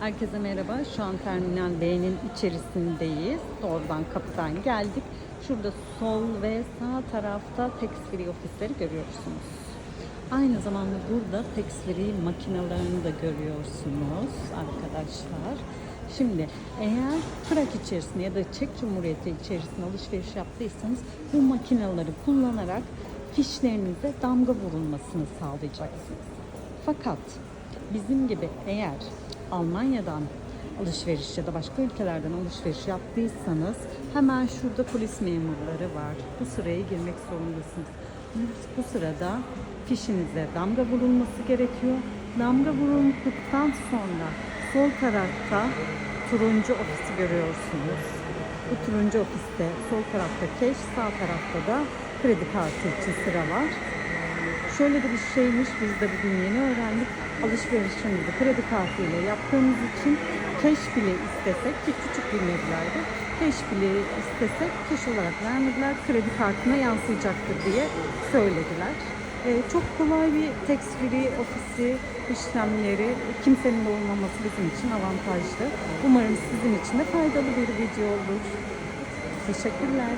Herkese merhaba. Şu an Terminal B'nin içerisindeyiz. Doğrudan kapıdan geldik. Şurada sol ve sağ tarafta tax ofisleri görüyorsunuz. Aynı zamanda burada tax makinalarını da görüyorsunuz arkadaşlar. Şimdi eğer Prag içerisinde ya da Çek Cumhuriyeti içerisinde alışveriş yaptıysanız bu makinaları kullanarak fişlerinize damga vurulmasını sağlayacaksınız. Fakat bizim gibi eğer Almanya'dan alışveriş ya da başka ülkelerden alışveriş yaptıysanız hemen şurada polis memurları var. Bu sıraya girmek zorundasınız. Bu sırada fişinize damga vurulması gerekiyor. Damga vurulduktan sonra sol tarafta turuncu ofisi görüyorsunuz. Bu turuncu ofiste sol tarafta keş, sağ tarafta da kredi kartı için sıra var. Şöyle de bir şeymiş, biz de bugün yeni öğrendik. Alışverişimizi kredi kartıyla yaptığımız için keş bile istesek ki küçük bir meblağdı. Keş bile istesek keş olarak vermediler. Kredi kartına yansıyacaktır diye söylediler. Ee, çok kolay bir tax free ofisi işlemleri kimsenin de olmaması bizim için avantajlı. Umarım sizin için de faydalı bir video olur. Teşekkürler.